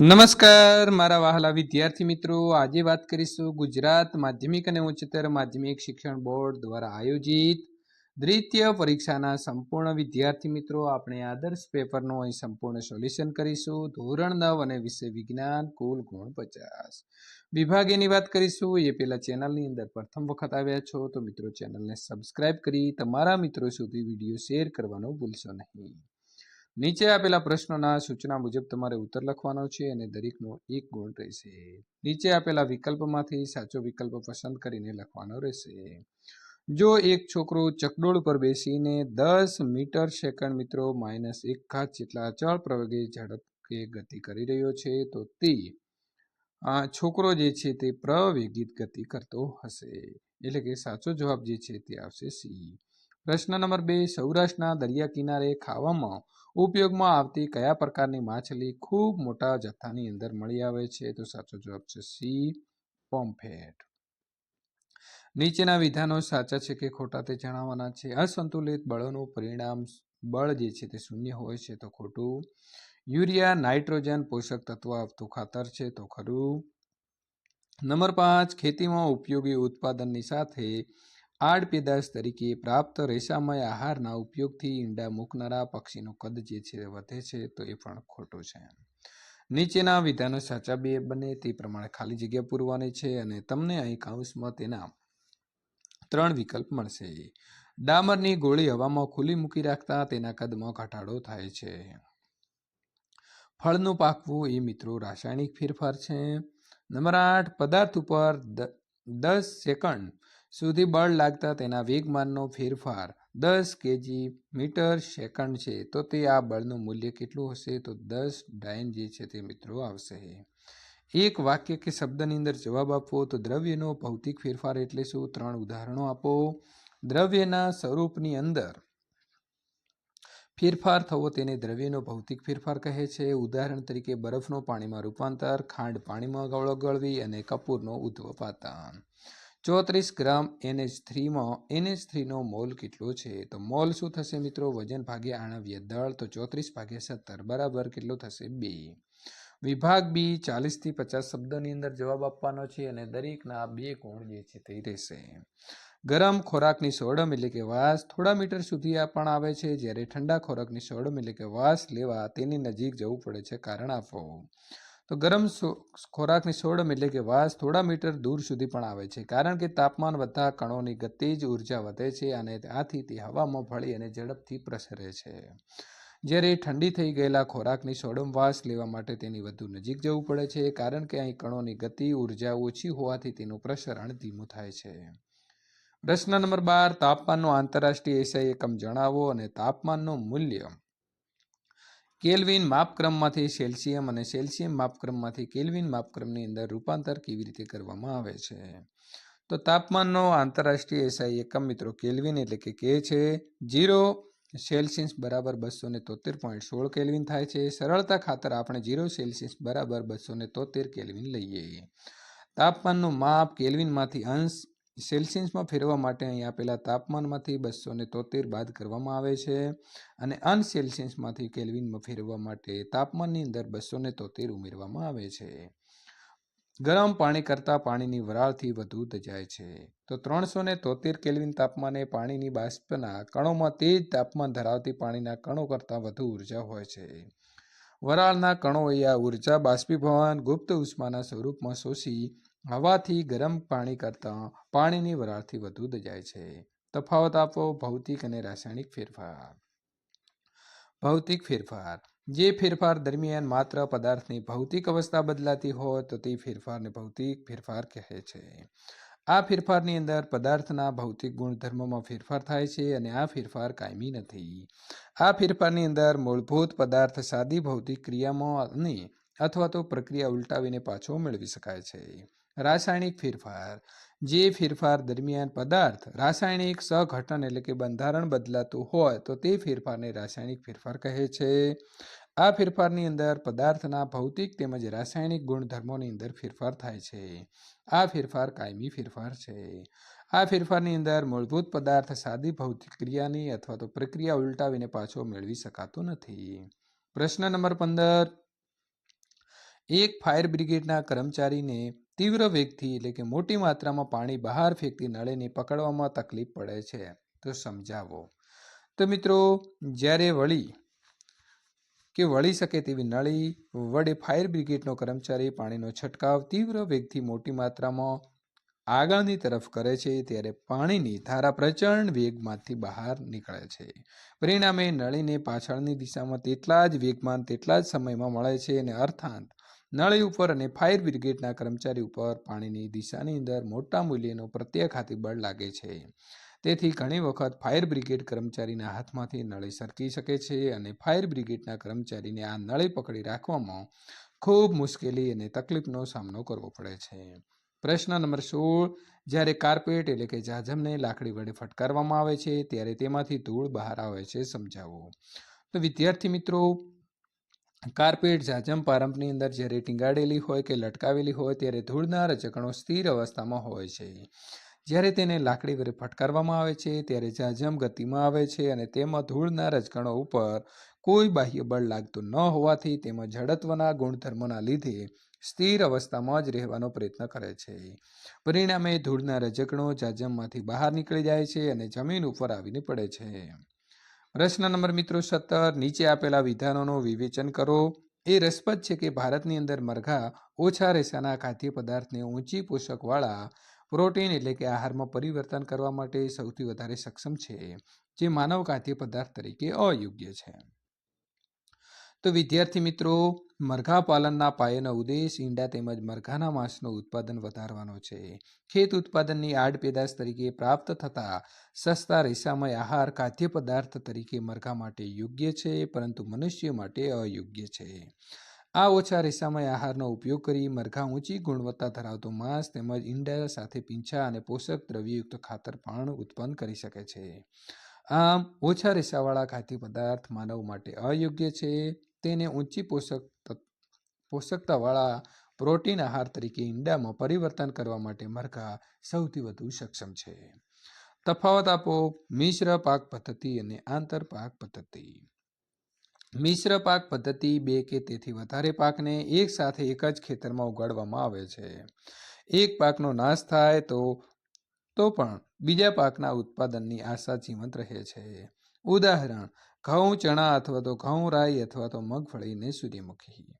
નમસ્કાર, મારા વહાલા વિદ્યાર્થી મિત્રો. આજે વાત કરીશું ગુજરાત માધ્યમિક અને ઉચ્ચતર માધ્યમિક શિક્ષણ બોર્ડ દ્વારા આયોજિત દ્વિતીય પરીક્ષાના સંપૂર્ણ વિદ્યાર્થી મિત્રો. આપણે આદર્શ પેપરનું અહીં સંપૂર્ણ સોલ્યુશન કરીશું. ધોરણ નવ અને વિષય વિજ્ઞાન, કુલ ગુણ પચાસ. વિભાગેની વાત કરીશું. એ પેલા ચેનલની અંદર પ્રથમ વખત આવ્યા છો તો મિત્રો ચેનલને સબસ્ક્રાઇબ કરી તમારા મિત્રો સુધી વીડિયો શેર કરવાનું ભૂલશો નહીં. નીચે આપેલા પ્રશ્નોના સૂચના મુજબ તમારે ઉત્તર લખવાનો છે અને દરેકનો એક ગુણ રહેશે. નીચે આપેલા વિકલ્પમાંથી સાચો વિકલ્પ પસંદ કરીને લખવાનો રહેશે. જો એક છોકરો ચકડોળ પર બેસીને દસ મીટર સેકન્ડ મિત્રો માઇનસ એક ખાત જેટલા અચળ પ્રવેગે ઝડપે ગતિ કરી રહ્યો છે, તો તે આ છોકરો જે છે તે પ્રવેગિત ગતિ કરતો હશે. એટલે કે સાચો જવાબ જે છે તે આવશે સી. પ્રશ્ન નંબર બે, સૌરાષ્ટ્રના દરિયા કિનારે ખાવામાં ઉપયોગમાં આવતી કયા પ્રકારની માછલી ખૂબ મોટા જથ્થાની અંદર મળી આવે છે? તો સાચો જવાબ છે સી, પોમ્ફેટ. નીચેના વિધાનો સાચા છે કે ખોટા તે જણાવવાના છે. અસંતુલિત બળોનું પરિણામ બળ જે છે તે શૂન્ય હોય છે તો ખોટું. યુરિયા, નાઇટ્રોજન, પોષક તત્વ આપતું ખાતર છે તો ખરું. નંબર પાંચ, ખેતીમાં ઉપયોગી ઉત્પાદનની સાથે આડ પેદાશ તરીકે પ્રાપ્ત રેસામય આહારના ઉપયોગથી ઈંડા મૂકનારા પક્ષીનું કદ જે છે વધે છે, તો એ પણ ખોટું છે. નીચેના વિધાનો સાચા બે બને તે પ્રમાણે ખાલી જગ્યા પૂરવાની છે અને તમને અહીં કૌંસમાં તેના ત્રણ વિકલ્પ મળશે. ડામરની ગોળી હવામાં ખુલ્લી મૂકી રાખતા તેના કદમાં ઘટાડો થાય છે. ફળનું પાકવું એ મિત્રો રાસાયણિક ફેરફાર છે. નંબર આઠ, પદાર્થ ઉપર દસ સેકન્ડ સુધી બળ લાગતા તેના વેગમાનનો ફેરફાર દસ કેજી મીટર સેકન્ડ છે, તો તે આ બળનું મૂલ્ય કેટલું હશે? તો દસ ડાયન જે છે તે મિત્રો આવશે. એક વાક્ય કે શબ્દની અંદર જવાબ આપવો, તો દ્રવ્યનો ભૌતિક ફેરફાર એટલે શું? ત્રણ ઉદાહરણો આપો. દ્રવ્યના સ્વરૂપની અંદર ફેરફાર થવો તેને દ્રવ્યનો ભૌતિક ફેરફાર કહે છે. ઉદાહરણ તરીકે બરફનો પાણીમાં રૂપાંતર, ખાંડ પાણીમાં ગળગળવી અને કપૂરનો ઉદ્ધવપાતન ચોત્રીસ ગ્રામ એનએચ થ્રીમાં એનએચ થ્રીનો મોલ કેટલો છે? તો મોલ શું થશે મિત્રો? વજન ભાગ્યા આણવ્ય દળ. તો ચોત્રીસ ભાગ્યા સત્તર બરાબર કેટલો થશે? બે. વિભાગ બી ચાલીસથી પચાસ શબ્દોની અંદર જવાબ આપવાનો છે અને દરેકના બે ગુણ જે છે તે રહેશે. ગરમ ખોરાકની સોડમ એટલે કે વાસ થોડા મીટર સુધી આ પણ આવે છે. જ્યારે ઠંડા ખોરાકની સોડમ એટલે કે વાસ લેવા તેની નજીક જવું પડે છે કારણ આપો તો ગરમ ખોરાકની સોડમ એટલે કે વાસ થોડા મીટર દૂર સુધી પણ આવે છે. કારણ કે તાપમાન વધતા કણોની ગતિ જ ઊર્જા વધે છે અને આથી તે હવામાં ભળી અને ઝડપથી પ્રસરે છે. જ્યારે ઠંડી થઈ ગયેલા ખોરાકની સોડમ વાસ લેવા માટે તેની વધુ નજીક જવું પડે છે, કારણ કે અહીં કણોની ગતિ, ઊર્જા ઓછી હોવાથી તેનું પ્રસરણ ધીમું થાય છે. પ્રશ્ન નંબર બાર, તાપમાનનો આંતરરાષ્ટ્રીય એસઆઈ એકમ જણાવો અને તાપમાનનું મૂલ્ય. કેલ્વિન માપક્રમમાંથી સેલ્સિયમ અને સેલ્સિયમ માપક્રમમાંથી કેલ્વિન માપક્રમની અંદર રૂપાંતર કેવી રીતે કરવામાં આવે છે? તો તાપમાનનો આંતરરાષ્ટ્રીય એસઆઈ એકમ મિત્રો, કેલ્વિન એટલે કે કે છે જીરો, સેલ્સિયસ બરાબર બસો ને તોતેર પોઈન્ટ સોળ કેલ્વિન થાય છે. સરળતા ખાતર આપણે જીરો, સેલ્સિયસ બરાબર બસો ને તોતેર કેલ્વિન લઈએ. તાપમાનનું માપ કેલ્વિનમાંથી અંશ સેલ્સિયસમાં ફેરવવા માટે અહીં આપેલા તાપમાનમાંથી બસો ને તોતેર બાદ કરવામાં આવે છે અને અનસેલ્સિયસમાંથી કેલ્વિનમાં ફેરવવા માટે તાપમાનની અંદર બસો ને તોતેર ઉમેરવામાં આવે છે. ગરમ પાણી કરતાં પાણીની વરાળથી વધુ દજાય છે. તો ત્રણસો ને તોતેર કેલ્વિન તાપમાને પાણીની બાષ્પના કણોમાં તેજ તાપમાન ધરાવતી પાણીના કણો કરતાં વધુ ઊર્જા હોય છે. વરાળના કણોએ આ ઊર્જા બાષ્પીભવન ગુપ્ત ઉષ્માના સ્વરૂપમાં શોષી હવાથી ગરમ પાણી કરતાં પાણીની વરાળથી વધુ દજાય છે. તફાવત આપો ભૌતિક અને રાસાયણિક ફેરફાર. ભૌતિક ફેરફાર. જે ફેરફાર દરમિયાન માત્ર પદાર્થની ભૌતિક અવસ્થા બદલાતી હોય તો તે ફેરફારને ભૌતિક ફેરફાર કહે છે. આ ફેરફારની અંદર પદાર્થના ભૌતિક ગુણધર્મોમાં ફેરફાર થાય છે અને આ ફેરફાર કાયમી નથી. આ ફેરફારની અંદર મૂળભૂત પદાર્થ સાદી ભૌતિક ક્રિયામાં અને અથવા તો પ્રક્રિયા ઉલટાવીને પાછો મેળવી શકાય છે. રાસાયણિક ફેરફાર. જે ફેરફાર દરમિયાન પદાર્થ રાસાયણિક સઘટન એટલે કે બંધારણ બદલાતું હોય, તો તે ફેરફારને રાસાયણિક ફેરફાર કહે છે. આ ફેરફારની અંદર પદાર્થના ભૌતિક તેમજ રાસાયણિક ગુણધર્મોની અંદર ફેરફાર થાય છે. આ ફેરફાર કાયમી ફેરફાર છે. આ ફેરફારની અંદર મૂળભૂત પદાર્થ સાદી ભૌતિક ક્રિયાની અથવા તો પ્રક્રિયા ઉલટાવીને પાછો મેળવી શકાતો નથી. પ્રશ્ન નંબર પંદર. એક ફાયર બ્રિગેડના કર્મચારીને તીવ્ર વેગથી એટલે કે મોટી માત્રામાં પાણી બહાર ફેંકતી નળીને પકડવામાં તકલીફ પડે છે. તો સમજાવો. તો મિત્રો, જ્યારે વળી કે વળી શકે તેવી નળી વડે ફાયર બ્રિગેડનો કર્મચારી પાણીનો છંટકાવ તીવ્ર વેગથી મોટી માત્રામાં આગળની તરફ કરે છે, ત્યારે પાણીની ધારા પ્રચંડ વેગમાંથી બહાર નીકળે છે. પરિણામે નળીને પાછળની દિશામાં તેટલા જ વેગમાન, તેટલા જ સમયમાં મળે છે અને અર્થાંત નળી ઉપર અને ફાયર બ્રિગેડના કર્મચારી ઉપર પાણીની દિશાની અંદર મોટા મૂલ્યનો પ્રત્યાઘાતી બળ લાગે છે. તેથી ઘણી વખત ફાયર બ્રિગેડ કર્મચારીના હાથમાંથી નળી સરકી શકે છે અને ફાયર બ્રિગેડના કર્મચારીને આ નળી પકડી રાખવામાં ખૂબ મુશ્કેલી અને તકલીફનો સામનો કરવો પડે છે. પ્રશ્ન નંબર સોળ, જ્યારે કાર્પેટ એટલે કે જાજમને લાકડી વડે ફટકારવામાં આવે છે, ત્યારે તેમાંથી ધૂળ બહાર આવે છે સમજાવો. તો વિદ્યાર્થી મિત્રો કાર્પેટ જાજમ પારંપની અંદર જ્યારે ટીંગાડેલી હોય કે લટકાવેલી હોય ત્યારે ધૂળના રજકણો સ્થિર અવસ્થામાં હોય છે. જ્યારે તેને લાકડી વડે ફટકારવામાં આવે છે, ત્યારે જાજમ ગતિમાં આવે છે અને તેમાં ધૂળના રજકણો ઉપર કોઈ બાહ્ય બળ લાગતું ન હોવાથી તેમાં જડત્વના ગુણધર્મના લીધે સ્થિર અવસ્થામાં જ રહેવાનો પ્રયત્ન કરે છે. પરિણામે ધૂળના રજકણો જાજમમાંથી બહાર નીકળી જાય છે અને જમીન ઉપર આવીને પડે છે. પ્રશ્ન નંબર મિત્રો સત્તર, નીચે આપેલા વિધાનોનું વિવેચન કરો. એ રસપ્રદ છે કે ભારતની અંદર મરઘા ઓછા રેસાના ખાદ્ય પદાર્થને ઊંચી પોષકવાળા પ્રોટીન એટલે કે આહારમાં પરિવર્તન કરવા માટે સૌથી વધારે સક્ષમ છે, જે માનવ ખાદ્ય પદાર્થ તરીકે અયોગ્ય છે. તો વિદ્યાર્થી મિત્રો મરઘા પાલનના પાયાનો ઉદ્દેશ ઈંડા તેમજ મરઘાના માંસનું ઉત્પાદન વધારવાનો છે. ખેત ઉત્પાદનની આડ પેદાશ તરીકે પ્રાપ્ત થતા સસ્તા રેસામય આહાર, ખાદ્ય પદાર્થ તરીકે મરઘા માટે યોગ્ય છે, પરંતુ મનુષ્ય માટે અયોગ્ય છે. આ ઓછા રેસામય આહારનો ઉપયોગ કરી મરઘા ઊંચી ગુણવત્તા ધરાવતું માંસ તેમજ ઈંડા સાથે પીંછા અને પોષક દ્રવ્યયુક્ત ખાતર પણ ઉત્પન્ન કરી શકે છે. આમ, ઓછા રેસાવાળા ખાદ્ય પદાર્થ માનવ માટે અયોગ્ય છે. તેને ઊંચી પોષક પોષકતાવાળા પ્રોટીન આહાર તરીકે ઈંડામાં પરિવર્તન કરવા માટે મરઘા સૌથી વધુ સક્ષમ છે. તફાવત આપો, મિશ્ર પાક પદ્ધતિ અને આંતર પાક પદ્ધતિ. મિશ્ર પાક પદ્ધતિ બે કે તેથી વધારે પાકને એક સાથે એક જ ખેતરમાં ઉગાડવામાં આવે છે. એક પાકનો નાશ થાય તો તો પણ બીજા પાકના ઉત્પાદનની આશા જીવંત રહે છે. ઉદાહરણ, ઘઉં ચણા અથવા તો ઘઉં રાઈ અથવા તો મગફળીને સૂર્યમુખી.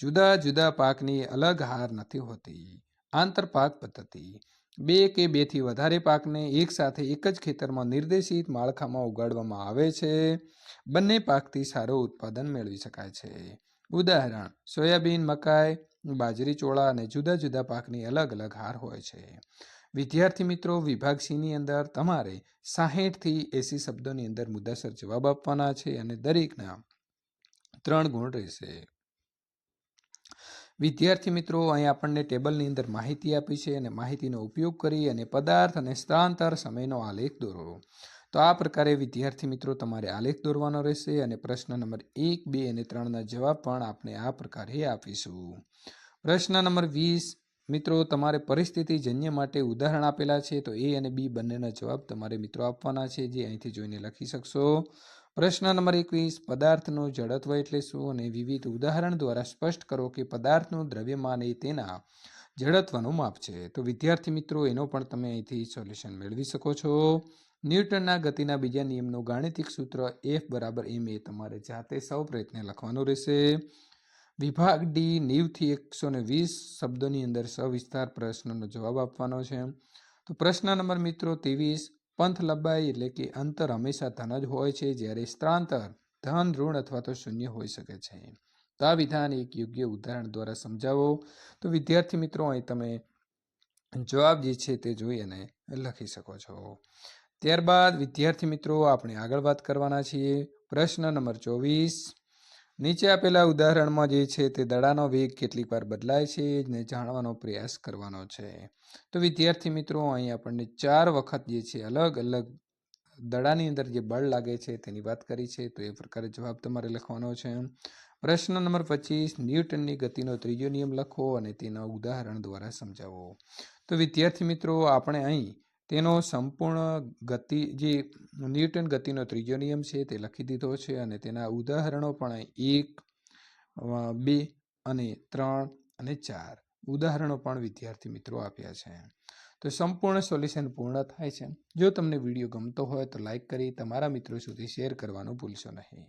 જુદા જુદા પાકની અલગ હાર નથી હોતી. આંતરપાક પદ્ધતિ. બે કે બેથી વધારે પાકને એકસાથે એક જ ખેતરમાં નિર્દેશિત માળખામાં ઉગાડવામાં આવે છે. બંને પાકથી સારું ઉત્પાદન મેળવી શકાય છે. ઉદાહરણ, સોયાબીન, મકાઈ, બાજરી, ચોળા અને જુદા જુદા પાકની અલગ અલગ હાર હોય છે. વિદ્યાર્થી મિત્રો, વિભાગ સીની અંદર તમારે સાહીઠથી એસી શબ્દોની અંદર મુદ્દાસર જવાબ આપવાના છે અને દરેકના ત્રણ ગુણ રહેશે. વિદ્યાર્થી મિત્રો, અહીં આપણને ટેબલની અંદર માહિતી આપી છે અને માહિતીનો ઉપયોગ કરી અને પદાર્થ અને સ્થળાંતર સમયનો આલેખ દોરો. તો આ પ્રકારે વિદ્યાર્થી મિત્રો, તમારે આલેખ દોરવાનો રહેશે અને પ્રશ્ન નંબર એક, બે અને ત્રણના જવાબ પણ આપણે આ પ્રકારે આપીશું. પ્રશ્ન નંબર વીસ મિત્રો, તમારે પરિસ્થિતિ જન્ય માટે ઉદાહરણ આપેલા છે, તો એ અને બી બંનેના જવાબ તમારે મિત્રો આપવાના છે, જે અહીંથી જોઈને લખી શકશો. પ્રશ્ન નંબર એકવીસ, પદાર્થનું જડત્વ એટલે શું? અને વિવિધ ઉદાહરણ દ્વારા સ્પષ્ટ કરો કે પદાર્થનું દ્રવ્યમાન એ તેના જડત્વનું માપ છે. તો વિદ્યાર્થી મિત્રો, એનો પણ તમે અહીંથી સોલ્યુશન મેળવી શકો છો. ન્યૂટનના ગતિના બીજા નિયમનું ગાણિતિક સૂત્ર એફ બરાબર એમ એ તમારે જાતે સૌ પ્રયત્ને લખવાનું રહેશે. વિભાગ ડી નેવથી એકસો ને વીસ શબ્દોની અંદર સવિસ્તાર પ્રશ્નનો જવાબ આપવાનો છે. તો પ્રશ્ન નંબર મિત્રો ત્રેવીસ, પંથ લંબાઈ એટલે કે અંતર હંમેશા ધન જ હોય છે જ્યારે સ્થળાંતર ધન, ઋણ અથવા તો શૂન્ય હોઈ શકે છે. તો આ વિધાન એક યોગ્ય ઉદાહરણ દ્વારા સમજાવો. તો વિદ્યાર્થી મિત્રો, અહીં તમે જવાબ જે છે તે જોઈ અને લખી શકો છો. ત્યારબાદ વિદ્યાર્થી મિત્રો, આપણે આગળ વાત કરવાના છીએ. પ્રશ્ન નંબર ચોવીસ નીચે આપેલા ઉદાહરણમાં જે છે તે દડાનો વેગ કેટલીક વાર બદલાય છે ને જાણવાનો પ્રયાસ કરવાનો છે. તો વિદ્યાર્થી મિત્રો, અહીં આપણને ચાર વખત જે છે અલગ અલગ દડાની અંદર જે બળ લાગે છે તેની વાત કરી છે. તો એ પ્રકારે જવાબ તમારે લખવાનો છે. પ્રશ્ન નંબર પચીસ, ન્યૂટનની ગતિનો ત્રીજો નિયમ લખો અને તેના ઉદાહરણ દ્વારા સમજાવો. તો વિદ્યાર્થી મિત્રો, આપણે અહીં તેનો સંપૂર્ણ ગતિ, જે ન્યૂટન ગતિનો ત્રીજો નિયમ છે તે લખી દીધો છે અને તેના ઉદાહરણો પણ એક બે અને ત્રણ અને ચાર ઉદાહરણો પણ વિદ્યાર્થી મિત્રો આપ્યા છે. તો સંપૂર્ણ સોલ્યુશન પૂર્ણ થાય છે. જો તમને વીડિયો ગમતો હોય તો લાઈક કરી તમારા મિત્રો સુધી શેર કરવાનું ભૂલશો નહીં.